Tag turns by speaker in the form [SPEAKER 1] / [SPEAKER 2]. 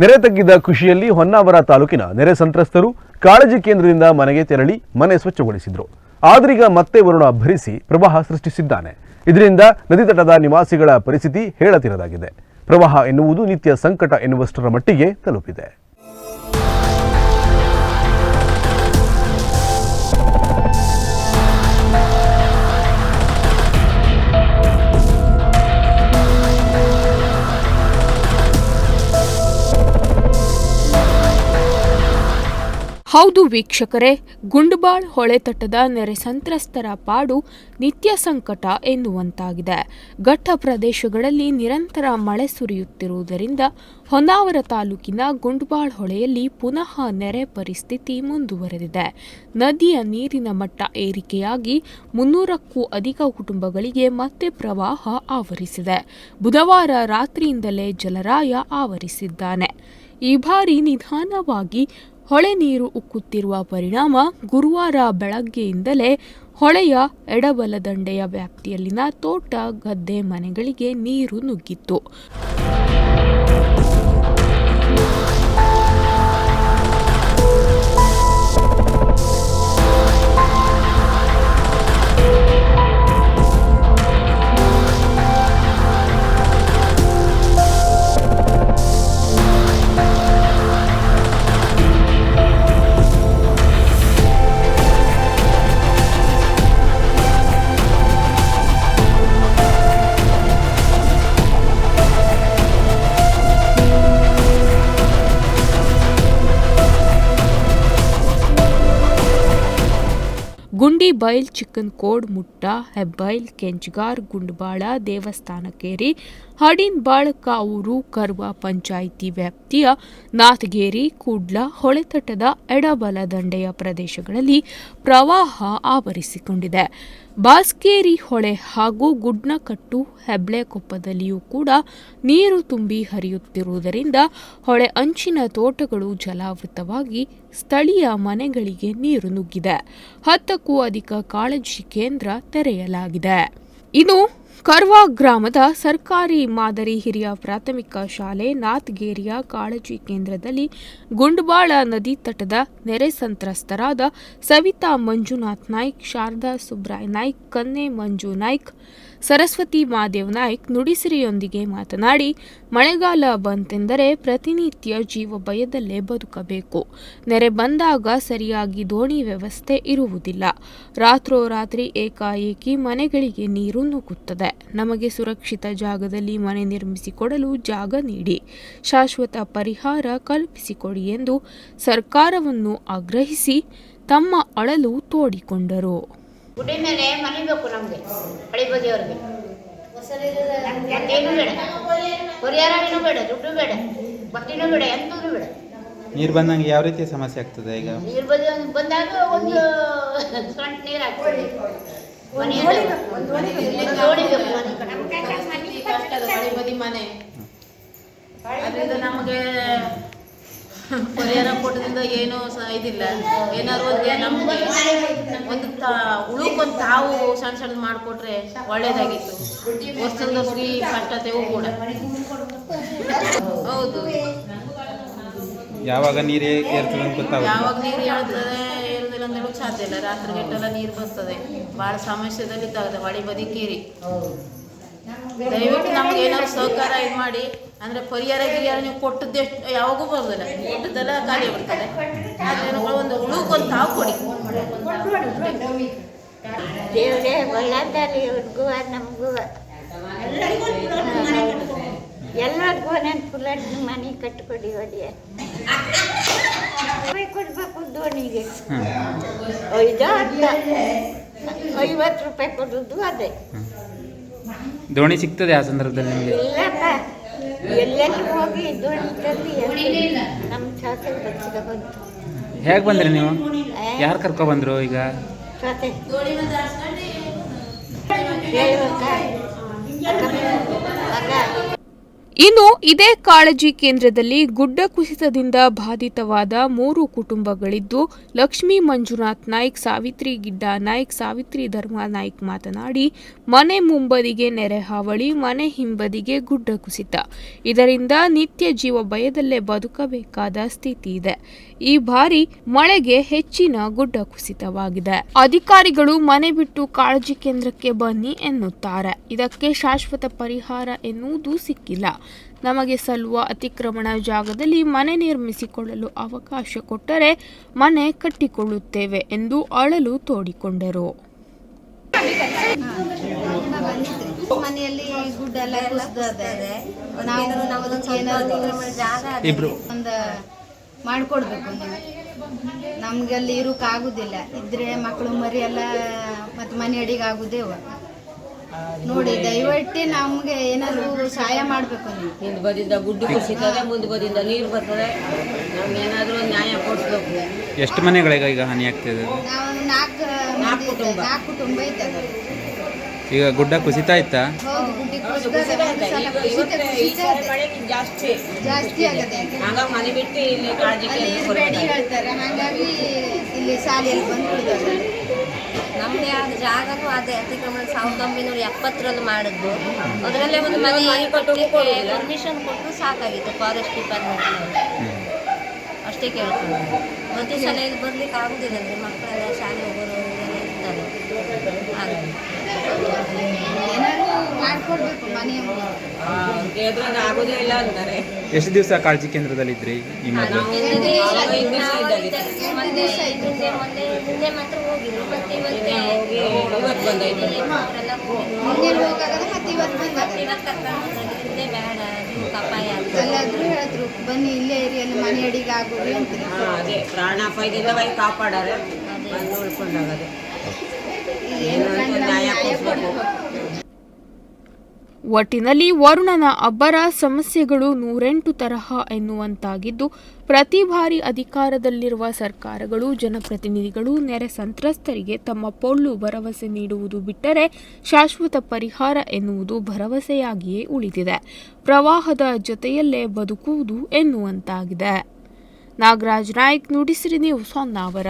[SPEAKER 1] ನೆರೆ ತಗ್ಗಿದ ಖುಷಿಯಲ್ಲಿ ಹೊನ್ನಾವರ ತಾಲೂಕಿನ ನೆರೆ ಸಂತ್ರಸ್ತರು ಕಾಳಜಿ ಕೇಂದ್ರದಿಂದ ಮನೆಗೆ ತೆರಳಿ ಮನೆ ಸ್ವಚ್ಛಗೊಳಿಸಿದ್ರು. ಆದ್ರೀಗ ಮತ್ತೆ ವರುಣ ಭರಿಸಿ ಪ್ರವಾಹ ಸೃಷ್ಟಿಸಿದ್ದಾನೆ. ಇದರಿಂದ ನದಿ ತಟದ ನಿವಾಸಿಗಳ ಪರಿಸ್ಥಿತಿ ಹೇಳತಿರದಾಗಿದೆ. ಪ್ರವಾಹ ಎನ್ನುವುದು ನಿತ್ಯ ಸಂಕಟ ಎನ್ನುವಷ್ಟರ ಮಟ್ಟಿಗೆ ತಲುಪಿದೆ.
[SPEAKER 2] ಹೌದು ವೀಕ್ಷಕರೇ, ಗುಂಡುಬಾಳ್ ಹೊಳೆತಟ್ಟದ ನೆರೆ ಸಂತ್ರಸ್ತರ ಪಾಡು ನಿತ್ಯ ಸಂಕಟ ಎನ್ನುವಂತಾಗಿದೆ. ಘಟ್ಟ ಪ್ರದೇಶಗಳಲ್ಲಿ ನಿರಂತರ ಮಳೆ ಸುರಿಯುತ್ತಿರುವುದರಿಂದ ಹೊನ್ನಾವರ ತಾಲೂಕಿನ ಗುಂಡುಬಾಳ್ ಹೊಳೆಯಲ್ಲಿ ಪುನಃ ನೆರೆ ಪರಿಸ್ಥಿತಿ ಮುಂದುವರೆದಿದೆ. ನದಿಯ ನೀರಿನ ಮಟ್ಟ ಏರಿಕೆಯಾಗಿ ಮುನ್ನೂರಕ್ಕೂ ಅಧಿಕ ಕುಟುಂಬಗಳಿಗೆ ಮತ್ತೆ ಪ್ರವಾಹ ಆವರಿಸಿದೆ. ಬುಧವಾರ ರಾತ್ರಿಯಿಂದಲೇ ಜಲರಾಯ ಆವರಿಸಿದ್ದಾನೆ. ಈ ಬಾರಿ ನಿಧಾನವಾಗಿ ಹೊಳೆ ನೀರು ಉಕ್ಕುತ್ತಿರುವ ಪರಿಣಾಮ ಗುರುವಾರ ಬೆಳಗ್ಗೆಯಿಂದಲೇ ಹೊಳೆಯ ಎಡಬಲ ದಂಡೆಯ ವ್ಯಾಪ್ತಿಯಲ್ಲಿನ ತೋಟ, ಗದ್ದೆ ಮನೆಗಳಿಗೆ ನೀರು ನುಗ್ಗಿತ್ತು. ಗುಂಡಿ ಬೈಲ್ ಚಿಕ್ಕನ್ ಕೋಡ್ ಮುಟ್ಟ, ಹೆಬ್ಬೈಲ್ ಕೆಂಚಗಾರ್ ಗುಂಡ್ಬಾಳ ದೇವಸ್ಥಾನಕೇರಿ ಹಡಿನ್ಬಾಳ್ ಕಾವೂರು ಕರ್ವ ಪಂಚಾಯಿತಿ ವ್ಯಾಪ್ತಿಯ ನಾಥಗೇರಿ, ಕೂಡ್ಲ ಹೊಳೆತಟ್ಟದ ಎಡಬಲ ದಂಡೆಯ ಪ್ರದೇಶಗಳಲ್ಲಿ ಪ್ರವಾಹ ಆವರಿಸಿಕೊಂಡಿದೆ. ಬಾಸ್ಕೇರಿ ಹೊಳೆ ಹಾಗೂ ಗುಡ್ನಕಟ್ಟು ಹೆಬ್ಳೆಕೊಪ್ಪದಲ್ಲಿಯೂ ಕೂಡ ನೀರು ತುಂಬಿ ಹರಿಯುತ್ತಿರುವುದರಿಂದ ಹೊಳೆ ಅಂಚಿನ ತೋಟಗಳು ಜಲಾವೃತವಾಗಿ ಸ್ಥಳೀಯ ಮನೆಗಳಿಗೆ ನೀರು ನುಗ್ಗಿದೆ. ಹತ್ತಕ್ಕೂ ಅಧಿಕ ಕಾಳಜಿ ಕೇಂದ್ರ ತೆರೆಯಲಾಗಿದೆ. ಇನ್ನು ಕರ್ವಾ ಗ್ರಾಮದ ಸರ್ಕಾರಿ ಮಾದರಿ ಹಿರಿಯ ಪ್ರಾಥಮಿಕ ಶಾಲೆ ನಾಥ್ಗೇರಿಯ ಕಾಳಜಿ ಕೇಂದ್ರದಲ್ಲಿ ಗುಂಡ್ಬಾಳ ನದಿ ತಟದ ನೆರೆ ಸಂತ್ರಸ್ತರಾದ ಸವಿತಾ ಮಂಜುನಾಥ್ ನಾಯ್ಕ್, ಶಾರದಾ ಸುಬ್ರಾಯ್ ನಾಯ್ಕ್, ಕನ್ನೆ ಮಂಜು ನಾಯ್ಕ್ ಸರಸ್ವತಿ ಮಾದೇವ್ ನಾಯ್ಕ್ ನುಡಿಸಿರಿಯೊಂದಿಗೆ ಮಾತನಾಡಿ, ಮಳೆಗಾಲ ಬಂತೆಂದರೆ ಪ್ರತಿನಿತ್ಯ ಜೀವ ಭಯದಲ್ಲೇ ಬದುಕಬೇಕು. ನೆರೆ ಬಂದಾಗ ಸರಿಯಾಗಿ ದೋಣಿ ವ್ಯವಸ್ಥೆ ಇರುವುದಿಲ್ಲ. ರಾತ್ರೋರಾತ್ರಿ ಏಕಾಏಕಿ ಮನೆಗಳಿಗೆ ನೀರು ನುಗ್ಗುತ್ತದೆ. ನಮಗೆ ಸುರಕ್ಷಿತ ಜಾಗದಲ್ಲಿ ಮನೆ ನಿರ್ಮಿಸಿಕೊಡಲು ಜಾಗ ನೀಡಿ, ಶಾಶ್ವತ ಪರಿಹಾರ ಕಲ್ಪಿಸಿಕೊಡಿ ಎಂದು ಸರ್ಕಾರವನ್ನು ಆಗ್ರಹಿಸಿ ತಮ್ಮ ಅಳಲು ತೋಡಿಕೊಂಡರು.
[SPEAKER 3] ಗುಡ್ಡೆ ಮೇಲೆ ಮನೆ ಬೇಕು ನಮಗೆ ಹಳಿ ಬದಿಯವ್ರಿಗೆ ಏನು ಬೇಡ. ಪರಿಹಾರನೂ ಬೇಡ ದುಡ್ಡು ಬೇಡ ಬಟ್ಟೆನೂ ಬೇಡ ಎಂತೂ ಬೇಡ.
[SPEAKER 4] ನೀರು ಬಂದಂಗೆ ಯಾವ ರೀತಿ ಸಮಸ್ಯೆ ಆಗ್ತದೆ ಈಗ?
[SPEAKER 3] ನೀರು ಬದಿ ಒಂದು ಬಂದಾಗ ಒಂದು ಫ್ರಂಟ್ ನೀರು ಹಾಕ್ತದೆ ಮನೆ
[SPEAKER 5] ನಮಗೆ ಪರಿಹಾರ ಕೊಟ್ಟದಿಂದ ಏನೂ ಸಹ ಇದಿಲ್ಲ. ಏನಾದ್ರು ಒಂದು ನಮ್ಗೆ ಒಂದು ತಾ ಉಳುಕೊಂದು ತಾವು ಸಣ್ಣ ಸಣ್ಣ ಮಾಡಿಕೊಟ್ರೆ ಒಳ್ಳೇದಾಗಿತ್ತು. ವರ್ಷದ ಫ್ರೀ ಕಷ್ಟತೆಯೂ ಕೂಡ. ಹೌದು.
[SPEAKER 4] ಯಾವಾಗ ನೀರು ಏರ್ತದೆ ಅಂತ ಗೊತ್ತಾಗುತ್ತೆ
[SPEAKER 5] ಯಾವಾಗ ನೀರು ಹೇಳ್ತದೆ ಏರುದಿಲ್ಲ ಅಂತ ಹೇಳೋಕೆ ಸಾಧ್ಯ ಇಲ್ಲ. ರಾತ್ರಿ ಗಂಟೆಲ್ಲ ನೀರು ಬರ್ತದೆ. ಭಾಳ ಸಮಸ್ಯೆದಲ್ಲಿ ತಗದೆ ಹೊಳಿ ಬದಿ ಕೇರಿ. ದಯವಿಟ್ಟು ನಮ್ಗೆ ಏನಾದ್ರು ಸಹಕಾರ ಇದು ಮಾಡಿ ಅಂದ್ರೆ ಪರಿಹಾರ ಗಿರಿಯಾರ ನೀವು ಕೊಟ್ಟದ್ದು ಎಷ್ಟು ಯಾವಾಗೂ ಬರೋದಿಲ್ಲ ಕೊಟ್ಟದ್ದೆಲ್ಲ ಖಾಲಿ ಬರ್ತದೆ ಆದರೆ ಒಂದು ಉಳುಕೊಂದು ತಾವು ಕೊಡಿ.
[SPEAKER 3] ದೇವರೇ ಒಳ್ಳೇದಾರಿ ಇವ್ರಿಗೂ ನಮಗೂ? ಎಲ್ಲರಿಗೂ ನೆನಪುಲ್ಲ ಮನೆ ಕಟ್ಕೊಡಿ ಹೊಡಿಯ ಕೊಡ್ಬೇಕು ದೋಣಿಗೆ. ಐದು ಐವತ್ತು ರೂಪಾಯಿ ಕೊಡೋದು ಅದೇ.
[SPEAKER 4] ದೋಣಿ ಸಿಗ್ತದೆ ಆ ಸಂದರ್ಭದಲ್ಲಿ ನಿಮಗೆ?
[SPEAKER 3] ಎಲ್ಲೆಲ್ಲಿ ಹೋಗಿ ದೋಣಿ ತಂದು ನಮ್ಮ ಶಾಸಕ ಬಚ್ಚಿದ ಬಂತು.
[SPEAKER 4] ಹೇಗೆ ಬಂದ್ರಿ ನೀವು? ಯಾರು ಕರ್ಕೊ ಬಂದ್ರು ಈಗ?
[SPEAKER 3] ಹೇಳ್ಬೇಕಾ
[SPEAKER 2] ಇನ್ನು ಇದೇ ಕಾಳಜಿ ಕೇಂದ್ರದಲ್ಲಿ ಗುಡ್ಡ ಕುಸಿತದಿಂದ ಬಾಧಿತವಾದ ಮೂರು ಕುಟುಂಬಗಳಿದ್ದು, ಲಕ್ಷ್ಮೀ ಮಂಜುನಾಥ್ ನಾಯ್ಕ್, ಸಾವಿತ್ರಿ ಗಿಡ್ಡ ನಾಯ್ಕ್, ಸಾವಿತ್ರಿ ಧರ್ಮ ನಾಯ್ಕ್ ಮಾತನಾಡಿ, ಮನೆ ಮುಂಬದಿಗೆ ನೆರೆ ಹಾವಳಿ, ಮನೆ ಹಿಂಬದಿಗೆ ಗುಡ್ಡ ಕುಸಿತ. ಇದರಿಂದ ನಿತ್ಯ ಜೀವ ಭಯದಲ್ಲೇ ಬದುಕಬೇಕಾದ ಸ್ಥಿತಿ ಇದೆ. ಈ ಬಾರಿ ಮಳೆಗೆ ಹೆಚ್ಚಿನ ಗುಡ್ಡ ಕುಸಿತವಾಗಿದೆ. ಅಧಿಕಾರಿಗಳು ಮನೆ ಬಿಟ್ಟು ಕಾಳಜಿ ಕೇಂದ್ರಕ್ಕೆ ಬನ್ನಿ ಎನ್ನುತ್ತಾರೆ. ಇದಕ್ಕೆ ಶಾಶ್ವತ ಪರಿಹಾರ ಎನ್ನುವುದು ಸಿಕ್ಕಿಲ್ಲ. ನಮಗೆ ಸಲ್ಲುವ ಅತಿಕ್ರಮಣ ಜಾಗದಲ್ಲಿ ಮನೆ ನಿರ್ಮಿಸಿಕೊಳ್ಳಲು ಅವಕಾಶ ಕೊಟ್ಟರೆ ಮನೆ ಕಟ್ಟಿಕೊಳ್ಳುತ್ತೇವೆ ಎಂದು ಅಳಲು ತೋಡಿಕೊಂಡರು.
[SPEAKER 6] ಮನೆಯಲ್ಲಿ ಗುಡ್ಡ ಎಲ್ಲ ಕುಸ್ದಿದೆ ನಾವು ಒಂದು ಮಾಡ್ಕೊಡ್ಬೇಕು ನೀವು. ನಮ್ಗೆ ಅಲ್ಲಿ ಇರೋಕ್ಕಾಗೋದಿಲ್ಲ ಆಗುದಿಲ್ಲ ಇದ್ರೆ ಮಕ್ಕಳು ಮರಿ ಎಲ್ಲ ಮತ್ತೆ ಮನೆ ಅಡಿಗೆ ಆಗುದೇವ ನೋಡಿ ದಯವಿಟ್ಟು ನಮ್ಗೆ ಏನಾದ್ರು ಸಹಾಯ ಮಾಡ್ಬೇಕು ನೀವು
[SPEAKER 5] ಬದಿಂದ ಬದಿಯಿಂದ ಗುಡ್ಡು ಕುಸಿತದೆ ಮುಂದೆ ಬದಿಯಿಂದ ನೀರು ಬರ್ತದೆ. ನಮ್ಗೆ ಏನಾದರೂ ಒಂದು ನ್ಯಾಯ ಕೊಡಿಸ್ಬೇಕು.
[SPEAKER 4] ಎಷ್ಟು ಮನೆಗಳಿಗೆ ಈಗ ಹಾನಿ ಆಗ್ತಿದೆ
[SPEAKER 6] ನಾವು ನಾಲ್ಕು
[SPEAKER 5] ನಾಲ್ಕು ಕುಟುಂಬ.
[SPEAKER 6] ನಾಲ್ಕು ಕುಟುಂಬ
[SPEAKER 4] ಈಗ ಗುಡ್ಡ ಕುಸಿತಾ ಇತ್ತಾ
[SPEAKER 6] ಹೌದು ಗುಡ್ಡಿ ಕುಸಿತದೆ, ಒಂದು ಸಲ ಕುಸಿತ ಕುಸಿತ ಇದೆ.
[SPEAKER 5] ಜಾಸ್ತಿ.
[SPEAKER 6] ಜಾಸ್ತಿ ಆಗದೆ
[SPEAKER 5] ಹಂಗಾಗಿ ಮನೆ ಬಿಟ್ಟು ಇಲ್ಲಿ ಕಾಳಜಿ
[SPEAKER 6] ಅಲ್ಲಿ ಇರಬೇಡಿ ಹೇಳ್ತಾರೆ. ಹಾಗಾಗಿ ಇಲ್ಲಿ ಶಾಲೆಯಲ್ಲಿ ಬಂದು
[SPEAKER 7] ನಮ್ಮದೇ ಆದ ಜಾಗನೂ ಅದೇ ಅತಿಕ್ರಮಣ ಸಾವಿರದ ಒಂಬೈನೂರ ಎಪ್ಪತ್ತರಲ್ಲಿ ಮಾಡಿದ್ದು. ಅದರಲ್ಲೇ ಒಂದು ಮನೆ ಪರ್ಮಿಷನ್ ಕೊಟ್ಟು ಸಾಕಾಗಿತ್ತು ಫಾರೆಸ್ಟ್ ಡಿಪಾರ್ಟ್ಮೆಂಟ್ ಅಷ್ಟೇ ಕೇಳ್ತಾರೆ ಪ್ರತಿ ಸಲ ಇಲ್ಲಿ ಬರ್ಲಿಕ್ಕೆ ಆಗುದಿಲ್ಲ ಅಂದರೆ ಮಕ್ಕಳೆಲ್ಲ ಶಾಲೆ ಹೋಗೋರು ಇರ್ತಾರೆ. ಹಾಗೆ
[SPEAKER 4] ಎಷ್ಟು ದಿವಸ ಕಾಳಜಿ ಕೇಂದ್ರದಲ್ಲಿ ಇದ್ರಿ ಈ ಮೊದಲು
[SPEAKER 6] ಎಲ್ಲಾದ್ರೂ ಹೇಳಿದ್ರು. ಬನ್ನಿ ಇಲ್ಲೇ ಏರಿಯಲ್ಲಿ ಮನೆ ಅಡಿಗೆ ಆಗೋದು ಅಂತ.
[SPEAKER 5] ಹಾ, ಅದೇ. ಪ್ರಾಣಾಪಾಯದಿಂದ ಬೈ ಕಾಪಾಡಾರೆ ಬಂದು ಉಳ್ಕೊಂಡಾಗದೆ
[SPEAKER 6] ಏನು ಕಂಡು ನಮ್ಗೆ ನ್ಯಾಯ ಕೊಡ್ಬೇಕು
[SPEAKER 2] ಒಟ್ಟಿನಲ್ಲಿ ವರುಣನ ಅಬ್ಬರ ಸಮಸ್ಯೆಗಳು ನೂರೆಂಟು ತರಹ ಎನ್ನುವಂತಾಗಿದ್ದು, ಪ್ರತಿ ಬಾರಿ ಅಧಿಕಾರದಲ್ಲಿರುವ ಸರ್ಕಾರಗಳು, ಜನಪ್ರತಿನಿಧಿಗಳು, ನೆರೆ ಸಂತ್ರಸ್ತರಿಗೆ ತಮ್ಮ ಪೊಳ್ಳು ಭರವಸೆ ನೀಡುವುದು ಬಿಟ್ಟರೆ ಶಾಶ್ವತ ಪರಿಹಾರ ಎನ್ನುವುದು ಭರವಸೆಯಾಗಿಯೇ ಉಳಿದಿದೆ. ಪ್ರವಾಹದ ಜೊತೆಯಲ್ಲೇ ಬದುಕುವುದು ಎನ್ನುವಂತಾಗಿದೆ. ನಾಗರಾಜ್ ನಾಯ್ಕ್, ನುಡಿಸಿರಿ ನೀವು ಹೊನ್ನಾವರ.